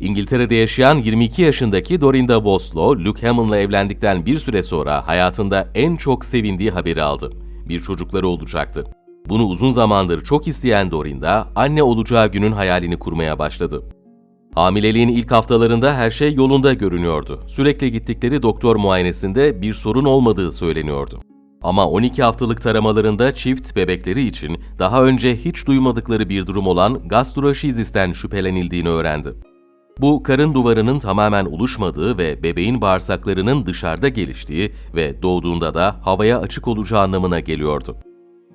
İngiltere'de yaşayan 22 yaşındaki Dorinda Woslow, Luke Hammond'la evlendikten bir süre sonra hayatında en çok sevindiği haberi aldı. Bir çocukları olacaktı. Bunu uzun zamandır çok isteyen Dorinda, anne olacağı günün hayalini kurmaya başladı. Hamileliğin ilk haftalarında her şey yolunda görünüyordu. Sürekli gittikleri doktor muayenesinde bir sorun olmadığı söyleniyordu. Ama 12 haftalık taramalarında çift bebekleri için daha önce hiç duymadıkları bir durum olan gastroşizisten şüphelenildiğini öğrendi. Bu karın duvarının tamamen oluşmadığı ve bebeğin bağırsaklarının dışarıda geliştiği ve doğduğunda da havaya açık olacağı anlamına geliyordu.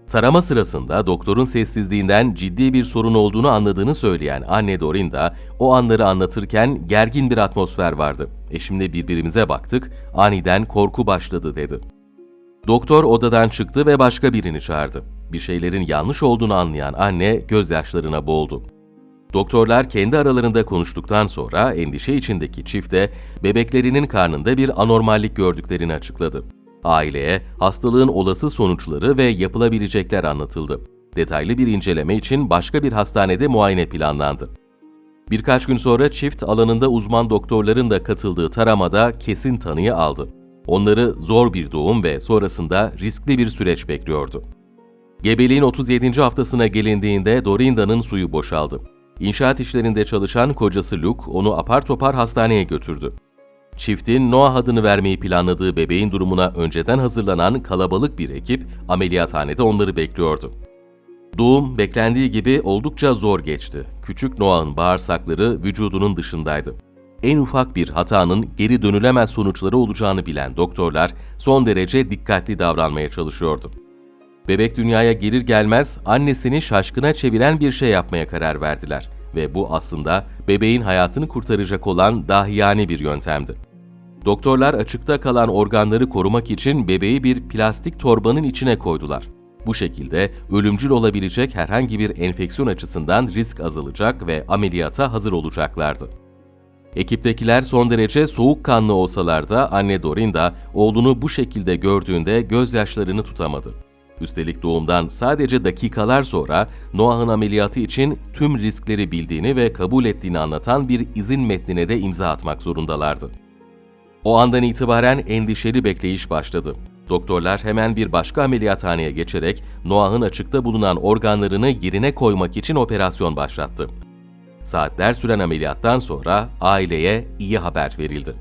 Tarama sırasında doktorun sessizliğinden ciddi bir sorun olduğunu anladığını söyleyen anne Dorinda, o anları anlatırken gergin bir atmosfer vardı. Eşimle birbirimize baktık, aniden korku başladı dedi. Doktor odadan çıktı ve başka birini çağırdı. Bir şeylerin yanlış olduğunu anlayan anne gözyaşlarına boğuldu. Doktorlar kendi aralarında konuştuktan sonra endişe içindeki çifte bebeklerinin karnında bir anormallik gördüklerini açıkladı. Aileye hastalığın olası sonuçları ve yapılabilecekler anlatıldı. Detaylı bir inceleme için başka bir hastanede muayene planlandı. Birkaç gün sonra çift alanında uzman doktorların da katıldığı taramada kesin tanıyı aldı. Onları zor bir doğum ve sonrasında riskli bir süreç bekliyordu. Gebeliğin 37. haftasına gelindiğinde Dorinda'nın suyu boşaldı. İnşaat işlerinde çalışan kocası Luke onu apar topar hastaneye götürdü. Çiftin Noah adını vermeyi planladığı bebeğin durumuna önceden hazırlanan kalabalık bir ekip ameliyathanede onları bekliyordu. Doğum beklendiği gibi oldukça zor geçti. Küçük Noah'ın bağırsakları vücudunun dışındaydı. En ufak bir hatanın geri dönülemez sonuçları olacağını bilen doktorlar son derece dikkatli davranmaya çalışıyordu. Bebek dünyaya gelir gelmez annesini şaşkına çeviren bir şey yapmaya karar verdiler ve bu aslında bebeğin hayatını kurtaracak olan dahiyane bir yöntemdi. Doktorlar açıkta kalan organları korumak için bebeği bir plastik torbanın içine koydular. Bu şekilde ölümcül olabilecek herhangi bir enfeksiyon açısından risk azalacak ve ameliyata hazır olacaklardı. Ekiptekiler son derece soğukkanlı olsalar da anne Dorinda oğlunu bu şekilde gördüğünde gözyaşlarını tutamadı. Üstelik doğumdan sadece dakikalar sonra Noah'ın ameliyatı için tüm riskleri bildiğini ve kabul ettiğini anlatan bir izin metnine de imza atmak zorundalardı. O andan itibaren endişeli bekleyiş başladı. Doktorlar hemen bir başka ameliyathaneye geçerek Noah'ın açıkta bulunan organlarını yerine koymak için operasyon başlattı. Saatler süren ameliyattan sonra aileye iyi haber verildi.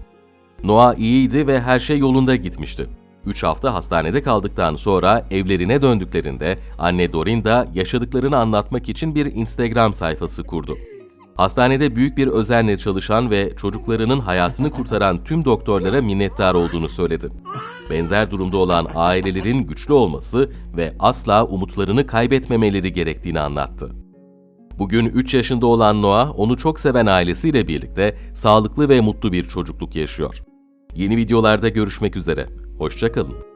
Noah iyiydi ve her şey yolunda gitmişti. 3 hafta hastanede kaldıktan sonra evlerine döndüklerinde anne Dorinda yaşadıklarını anlatmak için bir Instagram sayfası kurdu. Hastanede büyük bir özenle çalışan ve çocuklarının hayatını kurtaran tüm doktorlara minnettar olduğunu söyledi. Benzer durumda olan ailelerin güçlü olması ve asla umutlarını kaybetmemeleri gerektiğini anlattı. Bugün 3 yaşında olan Noah, onu çok seven ailesiyle birlikte sağlıklı ve mutlu bir çocukluk yaşıyor. Yeni videolarda görüşmek üzere. Hoşçakalın.